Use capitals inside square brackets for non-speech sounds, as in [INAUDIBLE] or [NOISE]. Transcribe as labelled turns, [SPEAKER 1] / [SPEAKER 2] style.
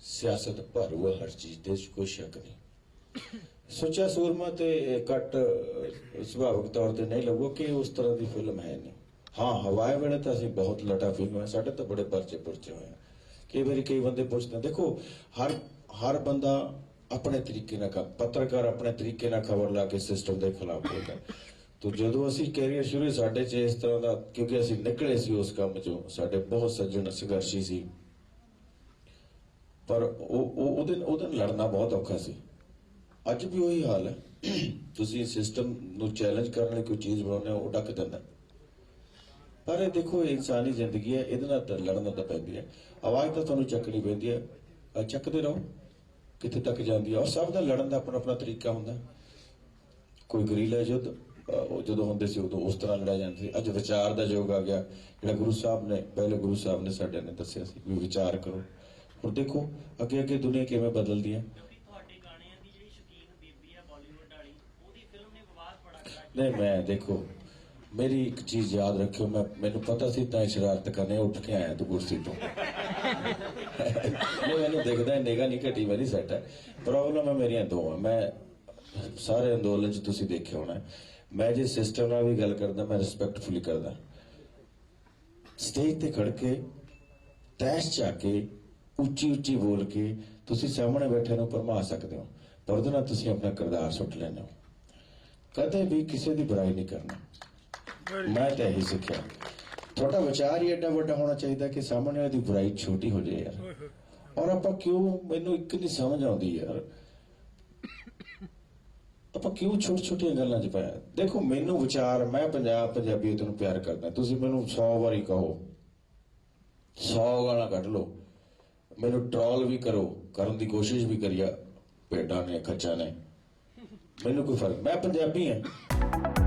[SPEAKER 1] ਸਿਆਸਤ ਭਰੂ ਹਰ ਚੀਜ਼ ਤੇ ਕੋਈ ਸ਼ੱਕ ਨਹੀਂ। ਸੁੱਚਾ ਸੂਰਮਾ ਤੇ ਕੱਟ ਸੁਭਾਵਿਕ ਤੌਰ ਤੇ ਨਹੀਂ ਲੱਗੋ ਕਿ ਉਸ ਤਰ੍ਹਾਂ ਦੀ ਫਿਲਮ ਹੈ ਨਹੀਂ। ਹਾਂ, ਹਵਾਏ ਵੇਲੇ ਤਾਂ ਅਸੀਂ ਬਹੁਤ ਲਟਾ ਫਿਲਮ ਹੈ ਸਾਡੇ ਤਾਂ ਬੜੇ ਪਰਚੇ ਪੁਰਚੇ ਹੋਏ ਕਈ ਵਾਰੀ ਕਈ ਬੰਦੇ ਪੁੱਛਦੇ ਦੇਖੋ, ਹਰ ਹਰ ਬੰਦਾ ਆਪਣੇ ਤਰੀਕੇ ਨਾਲ ਪੱਤਰਕਾਰ ਆਪਣੇ ਤਰੀਕੇ ਨਾਲ ਖਬਰ ਲਾ ਕੇ ਸਿਸਟਮ ਦੇ ਖਿਲਾਫ ਬੋਲਦਾ ਤੋ ਜਦੋਂ ਅਸੀਂ ਕੈਰੀਅਰ ਸ਼ੁਰੂ, ਸਾਡੇ ਚ ਇਸ ਤਰ੍ਹਾਂ ਦਾ, ਕਿਉਂਕਿ ਅਸੀਂ ਨਿਕਲੇ ਸੀ ਉਸ ਕੰਮ ਚੋਂ, ਸਾਡੇ ਬਹੁਤ ਸੱਜਣ ਸੰਘਰਸ਼ੀ ਸੀ। ਪਰ ਉਹ ਉਹਦੇ ਉਹਦੇ ਨਾਲ ਲੜਨਾ ਬਹੁਤ ਔਖਾ ਸੀ। ਅੱਜ ਵੀ ਉਹੀ ਹਾਲ ਹੈ। ਤੁਸੀਂ ਸਿਸਟਮ ਨੂੰ ਚੈਲੰਜ ਕਰਨ ਲਈ ਕੋਈ ਚੀਜ਼ ਬਣਾਉਂਦੇ ਹੋ, ਉਹ ਡੱਕ ਦਿੰਦਾ ਪਰ ਇਹ ਦੇਖੋ ਇਨਸਾਨੀ ਜ਼ਿੰਦਗੀ ਹੈ, ਇਹਦੇ ਨਾਲ ਲੜਨਾ ਤਾਂ ਪੈਂਦੀ ਹੈ। ਆਵਾਜ਼ ਤਾਂ ਤੁਹਾਨੂੰ ਚੱਕਣੀ ਪੈਂਦੀ ਹੈ। ਚੱਕਦੇ ਰਹੋ। ਕਿੱਥੇ ਤੱਕ ਜਾਂਦੀ ਹੈ। ਔਰ ਸਭ ਦਾ ਲੜਨ ਦਾ ਆਪਣਾ ਆਪਣਾ ਤਰੀਕਾ ਹੁੰਦਾ ਕੋਈ ਗਰੀਲਾ ਯੁੱਧ ਉਹ ਜਦੋਂ ਹੁੰਦੇ ਸੀ, ਉਦੋਂ ਉਸ ਤਰ੍ਹਾਂ ਲੜਿਆ ਜਾਂਦਾ ਸੀ। ਅੱਜ ਵਿਚਾਰ ਦਾ ਯੁੱਗ ਆ ਗਿਆ। ਜਿਹੜਾ ਗੁਰੂ ਸਾਹਿਬ ਨੇ, ਪਹਿਲੇ ਗੁਰੂ ਸਾਹਿਬ ਨੇ ਸਾਡੇ ਨੇ ਦੱਸਿਆ ਸੀ ਵੀ ਵਿਚਾਰ ਕਰੋ। ਹੁਣ ਦੇਖੋ ਅੱਗੇ ਅੱਗੇ ਦੁਨੀਆ ਕਿਵੇਂ ਬਦਲਦੀ ਹੈ।
[SPEAKER 2] ਕਿਉਂਕਿ ਤੁਹਾਡੇ ਗਾਣਿਆਂ ਦੀ ਜਿਹੜੀ ਸ਼ੌਕੀਨ ਬੀਬੀ ਹੈ ਬਾਲੀਵੁੱਡ ਵਾਲੀ ਉਹਦੀ ਫਿਲਮ ਨੇ ਵਿਵਾਦ ਬੜਾ ਕਰਾ
[SPEAKER 1] ਨਹੀਂ ਮੈਂ ਦੇਖੋ ਮੇਰੀ ਇੱਕ ਚੀਜ਼ ਯਾਦ ਰੱਖਿਓ ਮੈਂ ਮੈਨੂੰ ਪਤਾ ਸੀ ਤਾਂ ਸ਼ਰਾਰਤ ਕਰਨੇ ਉੱਠ ਕੇ ਆਇਆ ਤੂੰ ਕੁਰਸੀ ਤੋਂ। [LAUGHS] ਨਹੀਂ ਮੈਨੂੰ ਦਿਖਦਾ ਨਿਗਾ ਨਹੀਂ ਘਟੀ ਮੇਰੀ ਸੈੱਟ ਹੈ। ਪ੍ਰੋਬਲਮ ਹੈ ਮੇਰੀਆਂ ਦੋ ਹੈ ਮੈਂ ਸਾਰੇ ਅੰਦੋਲਨ ਚ ਤੁਸੀਂ ਦੇਖਿਆ ਹੋਣਾ। ਮੈਂ ਜੇ ਸਿਸਟਮ ਨਾਲ ਵੀ ਗੱਲ ਕਰਦਾ ਮੈਂ ਰਿਸਪੈਕਟਫੁਲੀ ਕਰਦਾ। ਸਟੇਜ ਤੇ ਖੜ ਕੇ ਤੈਸ਼ ਚਾ ਕੇ ਉੱਚੀ ਉੱਚੀ ਬੋਲ ਕੇ ਤੁਸੀਂ ਸਾਹਮਣੇ ਬੈਠੇ ਨੂੰ ਪਰਮਾ ਸਕਦੇ ਹੋ ਪਰ ਉਹਦੇ ਨਾਲ ਤੁਸੀਂ ਆਪਣਾ ਕਿਰਦਾਰ ਸੁੱਟ ਲੈਂਦੇ ਹੋ। ਕਦੇ ਵੀ ਕਿਸੇ ਦੀ ਬੁਰਾਈ ਨਹੀਂ ਕਰਨਾ। ਮੈਂ ਤਾਂ ਇਹੀ ਸਿੱਖਿਆ। ਤੁਹਾਡਾ ਵਿਚਾਰ ਹੀ ਐਡਾ ਵੱਡਾ ਹੋਣਾ ਚਾਹੀਦਾ ਕਿ ਸਾਹਮਣੇ ਵਾਲੇ ਦੀ ਬੁਰਾਈ ਛੋਟੀ ਹੋ ਜਾਏ ਯਾਰ। ਔਰ ਆਪਾਂ ਕਿਉਂ ਮੈਨੂੰ ਇੱਕ ਨਹੀਂ ਸਮਝ ਆਉਂਦੀ ਯਾਰ। ਆਪਾਂ ਕਿਉਂ ਛੋਟੀ ਛੋਟੀਆਂ ਗੱਲਾਂ 'ਚ ਪਾਇਆ? ਦੇਖੋ ਮੈਨੂੰ ਵਿਚਾਰ ਮੈਂ ਪੰਜਾਬ ਪੰਜਾਬੀਅਤ ਨੂੰ ਪਿਆਰ ਕਰਦਾ। ਤੁਸੀਂ ਮੈਨੂੰ 100 ਵਾਰੀ ਕਹੋ। 100 ਗਾਲਾਂ ਕੱਢ ਲਓ। ਮੈਨੂੰ ਟ੍ਰੋਲ ਵੀ ਕਰੋ, ਕਰਨ ਦੀ ਕੋਸ਼ਿਸ਼ ਵੀ ਕਰਿਆ ਭੇਡਾਂ ਨੇ ਖੱਚਾਂ ਨੇ। ਮੈਨੂੰ ਕੋਈ ਫ਼ਰਕ ਮੈਂ ਪੰਜਾਬੀ ਹਾਂ